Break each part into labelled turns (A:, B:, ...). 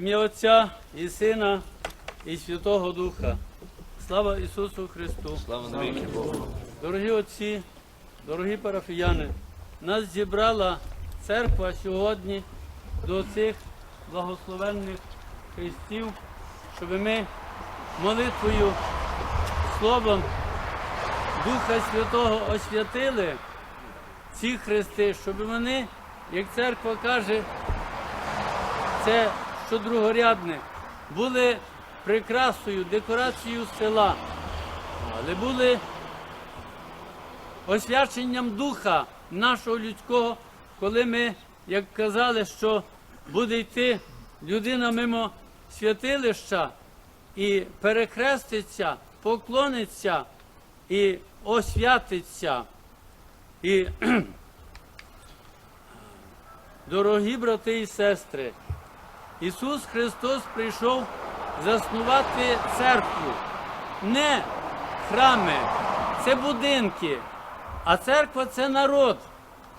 A: ім'я Отця і Сина, і Святого Духа. Слава Ісусу Христу!
B: Слава Богу.
A: Дорогі отці, дорогі парафіяни, нас зібрала церква сьогодні до цих благословенних хрестів, щоб ми молитвою, словом Духа Святого освятили ці хрести, щоб вони, як церква каже, це що другорядне, були прикрасою, декорацією села, але були освяченням духа нашого людського, коли ми, як казали, що буде йти людина мимо святилища і перехреститься, поклониться і освятиться. І, дорогі брати і сестри, Ісус Христос прийшов заснувати церкву, не храми, це будинки, а церква це народ,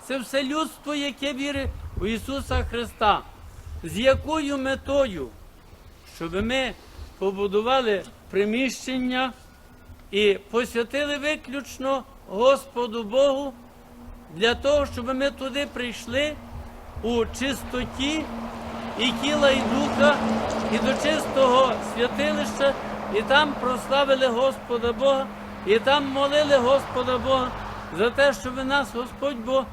A: це все людство, яке вірить у Ісуса Христа. З якою метою? Щоб ми побудували приміщення і посвятили виключно Господу Богу для того, щоб ми туди прийшли у чистоті і тіла, і духа, і до чистого святилища, і там прославили Господа Бога, і там молили Господа Бога за те, щоб нас Господь Бог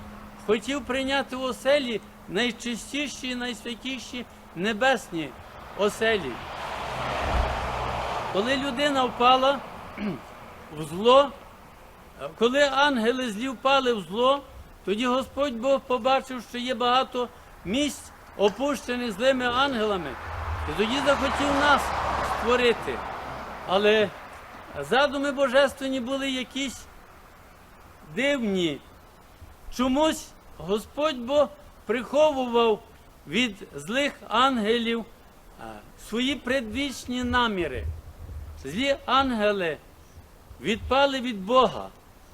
A: хотів прийняти в оселі найчистіші і найсвятіші небесні оселі. Коли людина впала в зло, коли ангели злі впали в зло, тоді Господь Бог побачив, що є багато місць, опущених злими ангелами, і тоді захотів нас створити. Але задуми божественні були якісь дивні. Чомусь Господь Бог приховував від злих ангелів свої предвічні наміри. Злі ангели відпали від Бога.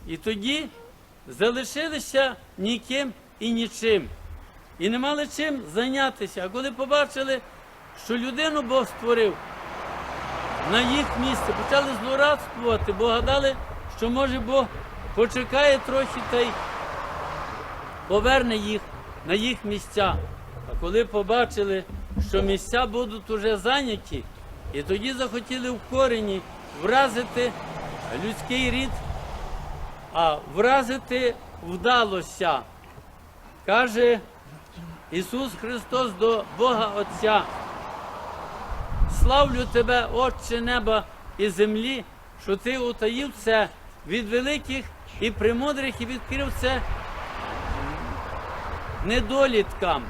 A: І тоді залишилися ніким і нічим. І не мали чим зайнятися. А коли побачили, що людину Бог створив на їх місце, почали злорадствувати, бо гадали, що може Бог почекає трохи та й поверне їх на їх місця. А коли побачили, що місця будуть уже зайняті, і тоді захотіли в корені вразити людський рід, а вразити вдалося. Каже Ісус Христос до Бога Отця. Славлю тебе, Отче неба і землі, що ти утаїв це від великих і премудрих і відкрив це недоліткам.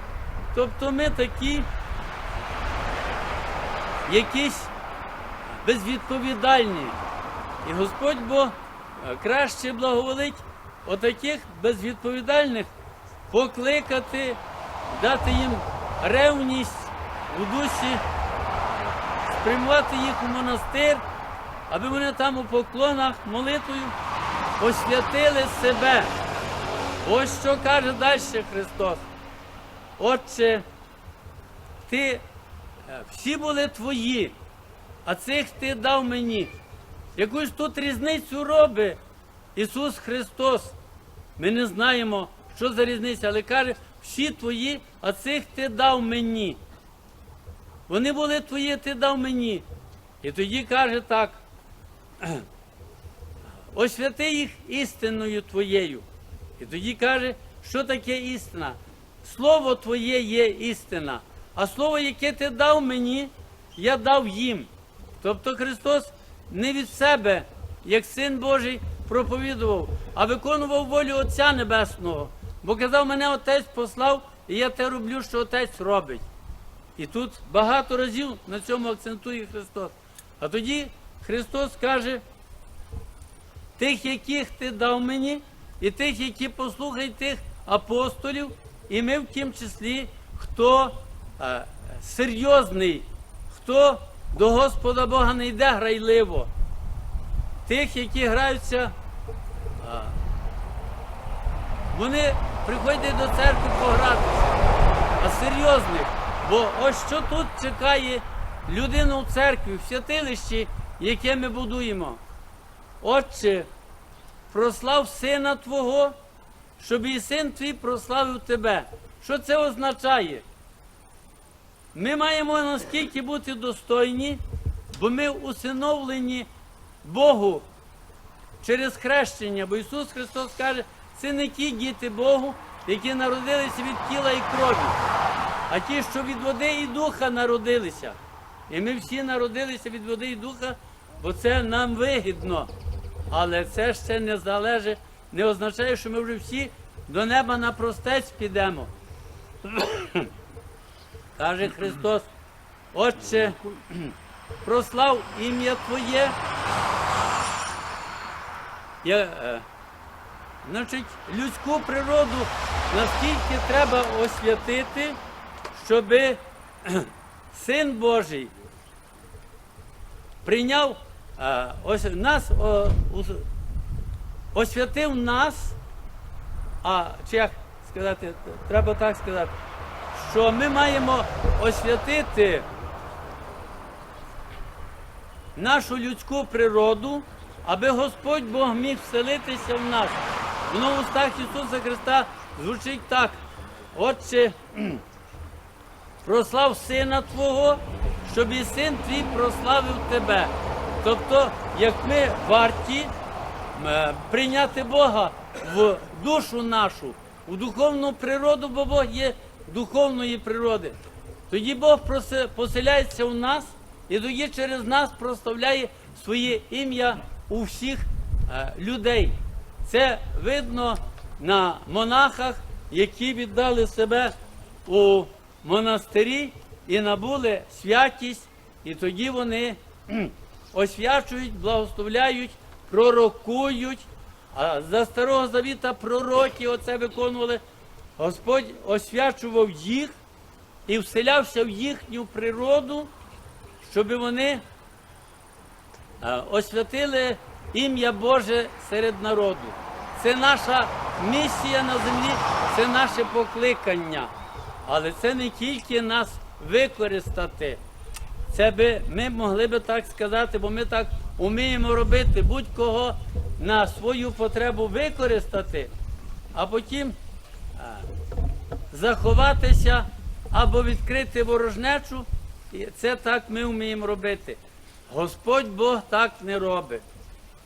A: Тобто ми такі якісь безвідповідальні. І Господь Бог е, краще благоволить отаких безвідповідальних покликати, дати їм ревність у дусі, спрямувати їх у монастир, аби вони там у поклонах молитвою освятили себе. Ось що каже далі Христос. Отче, ти е, всі були твої, а цих ти дав мені. Якусь тут різницю робить Ісус Христос. Ми не знаємо, що за різниця, але каже, всі твої, а цих ти дав мені. Вони були твої, ти дав мені. І тоді каже так. Освяти їх істинною твоєю. І тоді каже, що таке істина? Слово Твоє є істина, а слово, яке ти дав мені, я дав їм. Тобто Христос не від себе, як Син Божий, проповідував, а виконував волю Отця Небесного. Бо казав, мене Отець послав, і я те роблю, що Отець робить. І тут багато разів на цьому акцентує Христос. А тоді Христос каже, тих, яких ти дав мені, і тих, які послухають тих апостолів, і ми в тім числі, хто е, серйозний, хто до Господа Бога не йде грайливо. Тих, які граються, а, вони приходять до церкви погратися, а серйозних, Бо ось що тут чекає людину в церкві, в святилищі, яке ми будуємо. Отче, прослав сина Твого, щоб і син твій прославив тебе. Що це означає? Ми маємо наскільки бути достойні, бо ми усиновлені Богу через хрещення. Бо Ісус Христос каже, це не ті діти Богу, які народилися від тіла і крові, а ті, що від води і духа народилися. І ми всі народилися від води і духа, бо це нам вигідно. Але це ще не залежить, не означає, що ми вже всі до неба на простець підемо. Каже Христос, Отче, прослав ім'я Твоє. Я, е, значить, людську природу наскільки треба освятити, щоб Син Божий прийняв е, ось, нас, освятив нас, а чи як сказати, треба так сказати, що ми маємо освятити нашу людську природу, аби Господь Бог міг вселитися в нас. Воно в устах Ісуса Христа звучить так. Отче, прослав Сина Твого, щоб і син твій прославив тебе. Тобто, як ми варті е, прийняти Бога в душу нашу, в духовну природу, бо Бог є духовної природи. Тоді Бог поселяється в нас і тоді через нас прославляє своє ім'я у всіх е, людей. Це видно на монахах, які віддали себе у монастирі і набули святість, і тоді вони освячують, благословляють, пророкують. А за старого завіта пророки оце виконували. Господь освячував їх і вселявся в їхню природу, щоб вони е, освятили ім'я Боже серед народу. Це наша місія на землі, це наше покликання. Але це не тільки нас використати. Це би ми могли би так сказати, бо ми так вміємо робити будь-кого на свою потребу використати, а потім заховатися або відкрити ворожнечу. Це так ми вміємо робити. Господь Бог так не робить.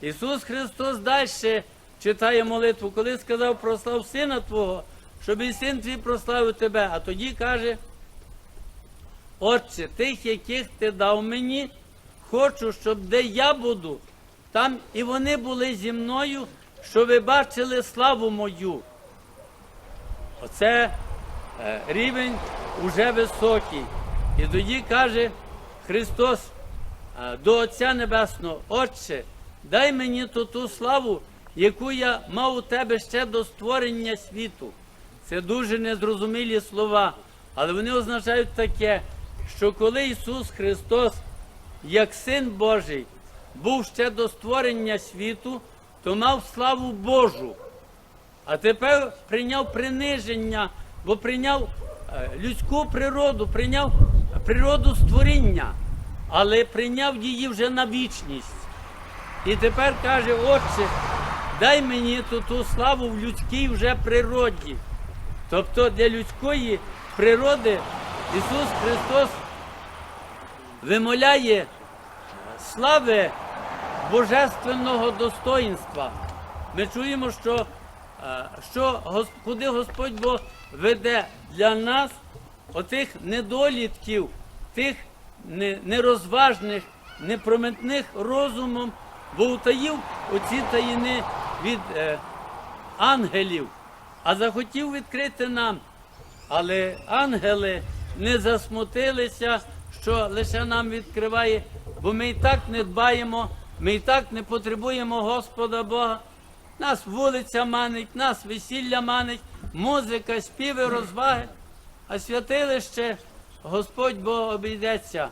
A: Ісус Христос далі читає молитву, коли сказав прослав Сина Твого, щоб і син твій прославив тебе. А тоді каже, Отче, тих, яких ти дав мені, хочу, щоб де я буду, там і вони були зі мною, щоб ви бачили славу мою. Оце е, рівень уже високий. І тоді каже Христос е, до Отця Небесного, Отче, дай мені ту ту славу, яку я мав у тебе ще до створення світу. Це дуже незрозумілі слова, але вони означають таке, що коли Ісус Христос, як Син Божий, був ще до створення світу, то мав славу Божу. А тепер прийняв приниження, бо прийняв е, людську природу, прийняв природу створіння, але прийняв її вже на вічність. І тепер каже, Отче, дай мені ту, ту славу в людській вже природі. Тобто для людської природи Ісус Христос вимоляє слави божественного достоїнства. Ми чуємо, що, е, що куди Господь Бог веде для нас отих недолітків, тих нерозважних, непромитних розумом, бо утаїв оці таїни від е, ангелів, а захотів відкрити нам. Але ангели не засмутилися, що лише нам відкриває, бо ми і так не дбаємо, ми і так не потребуємо Господа Бога. Нас вулиця манить, нас весілля манить, музика, співи, розваги, а святилище Господь Бог обійдеться.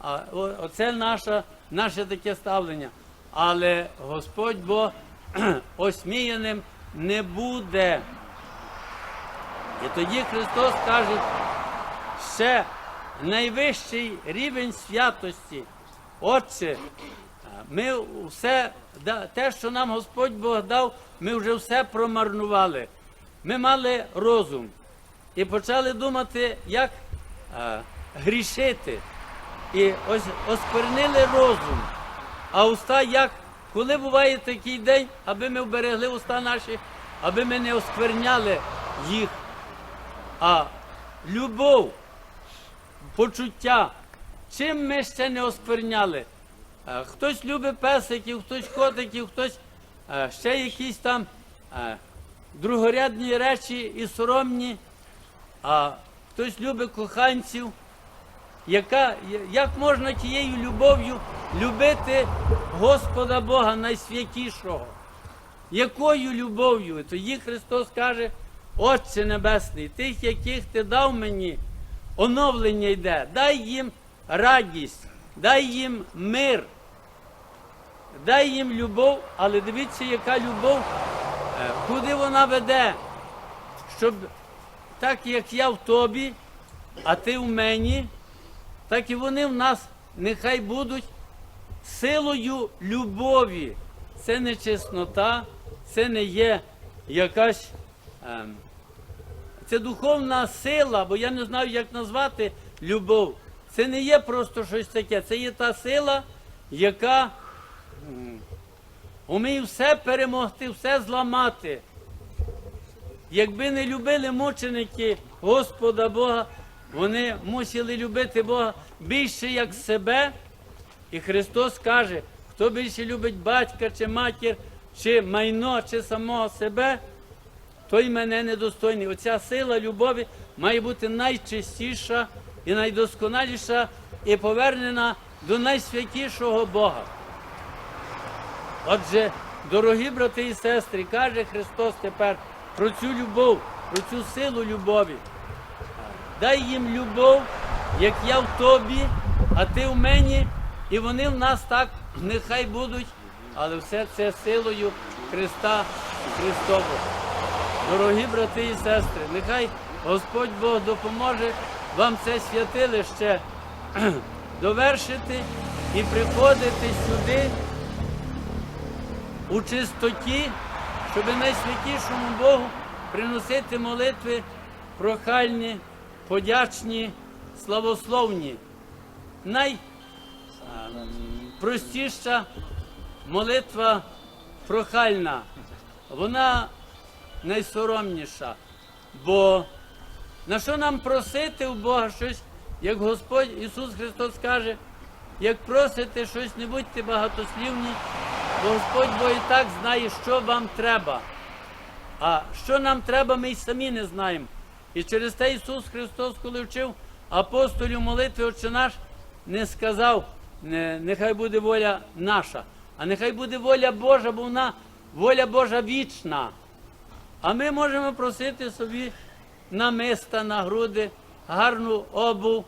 A: А оце наше, наше таке ставлення. Але Господь Бог осміяним не буде. І тоді Христос каже, ще найвищий рівень святості. Отче, ми все, те, що нам Господь Бог дав, ми вже все промарнували. Ми мали розум і почали думати, як е, грішити. І ось осквернили розум. А уста як? Коли буває такий день, аби ми вберегли уста наші, аби ми не оскверняли їх. А любов, почуття, чим ми ще не оскверняли? Е, Хтось любить песиків, хтось котиків, хтось е, ще якісь там е, другорядні речі і соромні, а хтось любить коханців. Яка, як можна тією любов'ю любити Господа Бога найсвятішого? Якою любов'ю? Тоді Христос каже, Отче Небесний, тих, яких ти дав мені, оновлення йде, дай їм радість, дай їм мир, дай їм любов, але дивіться, яка любов, е, куди вона веде, щоб так як я в тобі, а ти в мені, так і вони в нас нехай будуть силою любові. Це не чеснота, це не є якась. ем, це духовна сила, бо я не знаю, як назвати любов. Це не є просто щось таке, це є та сила, яка вміє все перемогти, все зламати. Якби не любили мученики Господа Бога, вони мусили любити Бога більше як себе. І Христос каже, хто більше любить батька чи матір, чи майно, чи самого себе, той мене недостойний. Оця сила любові має бути найчистіша і найдосконаліша і повернена до найсвятішого Бога. Отже, дорогі брати і сестри, каже Христос тепер про цю любов, про цю силу любові. Дай їм любов, як я в тобі, а ти в мені, і вони в нас так нехай будуть, але все це силою Христа Христового. Дорогі брати і сестри, нехай Господь Бог допоможе вам це святилище довершити і приходити сюди у чистоті, щоб найсвятішому Богу приносити молитви прохальні, подячні, славословні. Найпростіша молитва прохальна, вона найсоромніша. Бо на що нам просити у Бога щось, як Господь Ісус Христос каже, як просите щось, не будьте багатослівні, бо Господь Бог і так знає, що вам треба. А що нам треба, ми й самі не знаємо. І через те Ісус Христос, коли вчив апостолів молитви Отче наш, не сказав, нехай буде воля наша, а нехай буде воля Божа, бо вона воля Божа вічна. А ми можемо просити собі намиста на груди, гарну обув,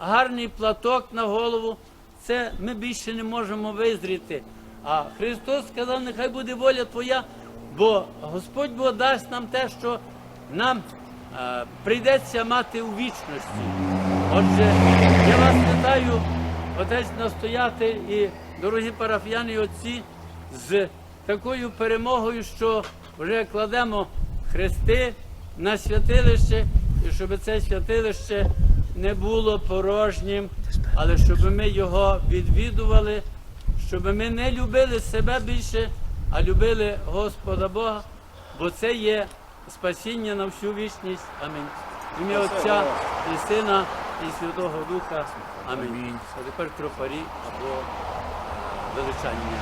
A: гарний платок на голову. Це ми більше не можемо визріти. А Христос сказав, нехай буде воля Твоя, бо Господь Бог дасть нам те, що нам прийдеться мати у вічності. Отже, я вас вітаю, отець настоятель і дорогі парафіяни і отці, з такою перемогою, що вже кладемо хрести на святилище, і щоб це святилище не було порожнім, але щоб ми його відвідували, щоб ми не любили себе більше, а любили Господа Бога, бо це є спасіння на всю вічність. Амінь. Ім'я Отця і Сина, і Святого Духа. Амінь. А тепер тропарі або е, величання.